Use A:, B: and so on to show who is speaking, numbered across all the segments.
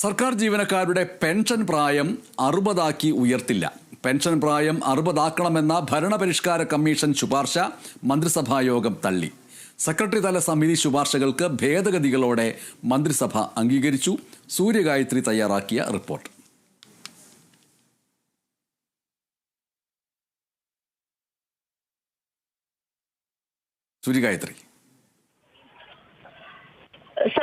A: സർക്കാർ ജീവനക്കാരുടെ പെൻഷൻ പ്രായം അറുപതാക്കി ഉയർത്തില്ല. പെൻഷൻ പ്രായം അറുപതാക്കണമെന്ന ഭരണപരിഷ്കാര കമ്മീഷൻ ശുപാർശ മന്ത്രിസഭായോഗം തള്ളി. സെക്രട്ടറി തല സമിതി ശുപാർശകൾക്ക് ഭേദഗതികളോടെ മന്ത്രിസഭ അംഗീകരിച്ചു. സൂര്യഗായത്രി തയ്യാറാക്കിയ റിപ്പോർട്ട്. സൂര്യഗായത്രി.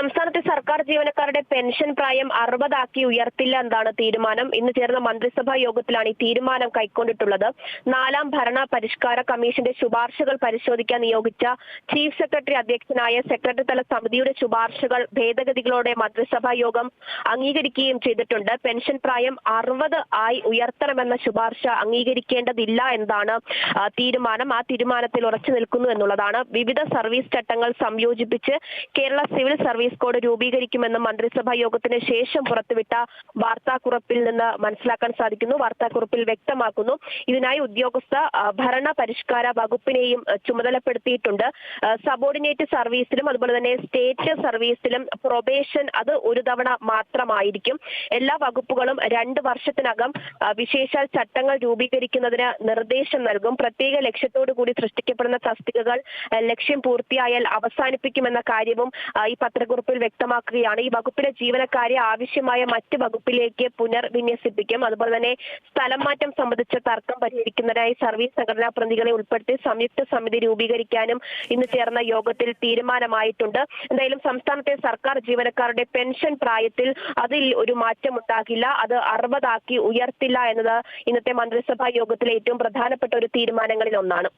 B: സംസ്ഥാനത്തെ സർക്കാർ ജീവനക്കാരുടെ പെൻഷൻ പ്രായം അറുപതാക്കി ഉയർത്തില്ല എന്നതാണ് തീരുമാനം. ഇന്ന് ചേർന്ന മന്ത്രിസഭാ യോഗത്തിലാണ് ഈ തീരുമാനം കൈക്കൊണ്ടിട്ടുള്ളത്. നാലാം ഭരണ പരിഷ്കാര കമ്മീഷന്റെ ശുപാർശകൾ പരിശോധിക്കാൻ നിയോഗിച്ച ചീഫ് സെക്രട്ടറി അധ്യക്ഷനായ സെക്രട്ടറി തല സമിതിയുടെ ശുപാർശകൾ ഭേദഗതികളോടെ മന്ത്രിസഭാ യോഗം അംഗീകരിക്കുകയും ചെയ്തിട്ടുണ്ട്. പെൻഷൻ പ്രായം അറുപത് ആയി ഉയർത്തണമെന്ന ശുപാർശ അംഗീകരിക്കേണ്ടതില്ല എന്നാണ് തീരുമാനം. ആ തീരുമാനത്തിൽ ഉറച്ചു നിൽക്കുന്നു എന്നുള്ളതാണ്. വിവിധ സർവീസ് ചട്ടങ്ങൾ സംയോജിപ്പിച്ച് കേരള സിവിൽ സർവീസ് കോഡ് രൂപീകരിക്കുമെന്ന് മന്ത്രിസഭാ യോഗത്തിന് ശേഷം പുറത്തുവിട്ട വാർത്താക്കുറിപ്പിൽ നിന്ന് മനസ്സിലാക്കാൻ സാധിക്കുന്നു. വാർത്താക്കുറിപ്പിൽ വ്യക്തമാക്കുന്നു. ഇതിനായി ഉദ്യോഗസ്ഥ ഭരണ പരിഷ്കാര വകുപ്പിനെയും ചുമതലപ്പെടുത്തിയിട്ടുണ്ട്. സബോർഡിനേറ്റ് സർവീസിലും അതുപോലെ തന്നെ സ്റ്റേറ്റ് സർവീസിലും പ്രൊബേഷൻ അത് ഒരു തവണ മാത്രമായിരിക്കും. എല്ലാ വകുപ്പുകളും രണ്ട് വർഷത്തിനകം വിശേഷാൽ ചട്ടങ്ങൾ രൂപീകരിക്കുന്നതിന് നിർദ്ദേശം നൽകും. പ്രത്യേക ലക്ഷ്യത്തോടു കൂടി സൃഷ്ടിക്കപ്പെടുന്ന തസ്തികകൾ ലക്ഷ്യം പൂർത്തിയായാൽ അവസാനിപ്പിക്കുമെന്ന കാര്യവും ഈ ഈ പത്രക്കുറിപ്പിൽ വ്യക്തമാക്കുകയാണ്. ഈ വകുപ്പിലെ ജീവനക്കാരെ ആവശ്യമായ മറ്റ് വകുപ്പിലേക്ക് പുനർവിന്യസിപ്പിക്കും. അതുപോലെ തന്നെ സ്ഥലം മാറ്റം സംബന്ധിച്ച തർക്കം പരിഹരിക്കുന്നതിനായി സർവീസ് സംഘടനാ പ്രതിനിധികളെ ഉൾപ്പെടുത്തി സംയുക്ത സമിതി രൂപീകരിക്കാനും ഇന്ന് ചേർന്ന യോഗത്തിൽ തീരുമാനമായിട്ടുണ്ട്. എന്തായാലും സംസ്ഥാനത്തെ സർക്കാർ ജീവനക്കാരുടെ പെൻഷൻ പ്രായത്തിൽ അതിൽ ഒരു മാറ്റം ഉണ്ടാകില്ല അത് അറുപതാക്കി ഉയർത്തില്ല എന്നത് ഇന്നത്തെ മന്ത്രിസഭാ യോഗത്തിലെ ഏറ്റവും പ്രധാനപ്പെട്ട ഒരു തീരുമാനങ്ങളിൽ ഒന്നാണ്.